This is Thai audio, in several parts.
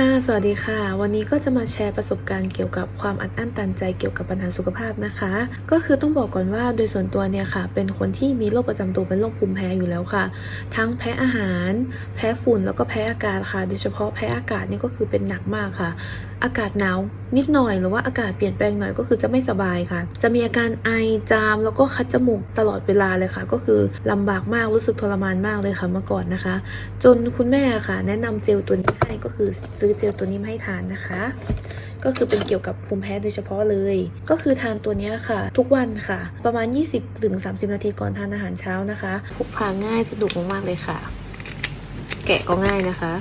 ค่ะ สวัสดีค่ะ วันนี้ก็จะมาแชร์ประสบการณ์เกี่ยวกับความอัดอั้นตันใจเกี่ยวกับปัญหาสุขภาพนะคะ ก็คือต้องบอกก่อนว่าโดยส่วนตัวเนี่ยค่ะ เป็นคนที่มีโรคประจำตัวเป็นโรคภูมิแพ้อยู่แล้วค่ะ ทั้งแพ้อาหาร แพ้ฝุ่นแล้วก็แพ้อากาศค่ะ โดยเฉพาะแพ้อากาศนี่ก็คือเป็นหนักมากค่ะ อากาศหนาวนิดหน่อยหรือว่าอากาศเปลี่ยนแปลงหน่อยก็คือจะไม่สบายค่ะ จะมีอาการไอจามแล้วก็คัดจมูกตลอดเวลาเลยค่ะ ก็คือลำบากมากรู้สึกทรมานมากเลยค่ะเมื่อก่อนนะคะ จนคุณแม่ค่ะ แนะนำเจลตัวนี้ให้ก็คือซื้อเจลตัวนี้มาให้ทานนะคะ ก็คือเป็นเกี่ยวกับภูมิแพ้โดยเฉพาะเลย ก็คือทานตัวนี้ค่ะ ทุกวันค่ะ ประมาณ 20ถึง30 นาทีก่อนทานอาหารเช้านะคะพกพาง่ายสะดวกมากๆเลยค่ะ แกะก็ง่ายนะคะ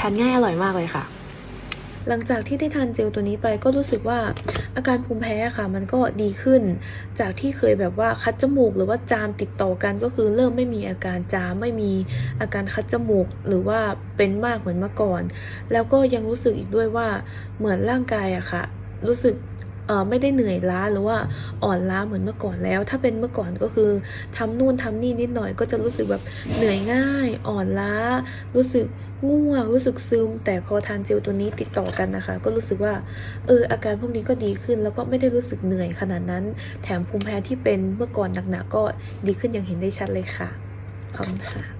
ทานง่ายอร่อยมากเลยค่ะ หลังจากที่ได้ทานเจลตัวนี้ไปก็รู้สึกว่าอาการภูมิแพ้ค่ะ มันก็ดีขึ้น จากที่เคยแบบว่าคัดจมูก หรือว่าจามติดต่อกันก็คือเริ่มไม่มีอาการจามไม่มีอาการคัดจมูก หรือว่าเป็นมากเหมือนเมื่อก่อน แล้วก็ยังรู้สึกอีกด้วยว่าเหมือนร่างกายอะค่ะ รู้สึก ไม่ได้เหนื่อยล้าหรือว่าอ่อนล้าเหมือนเมื่อก่อนแล้ว ถ้าเป็นเมื่อก่อนก็คือทำนู่นทำนี่นิดหน่อยก็จะรู้สึกแบบเหนื่อยง่าย อ่อนล้า รู้สึกง่วงรู้สึกซึม แต่พอทานเจลตัวนี้ติดต่อกันนะคะ ก็รู้สึกว่าเอออาการพวกนี้ก็ดีขึ้น แล้วก็ไม่ได้รู้สึกเหนื่อยขนาดนั้น แถมภูมิแพ้ที่เป็นเมื่อก่อนหนักๆก็ดีขึ้นอย่างเห็นได้ชัดเลยค่ะขอบคุณค่ะ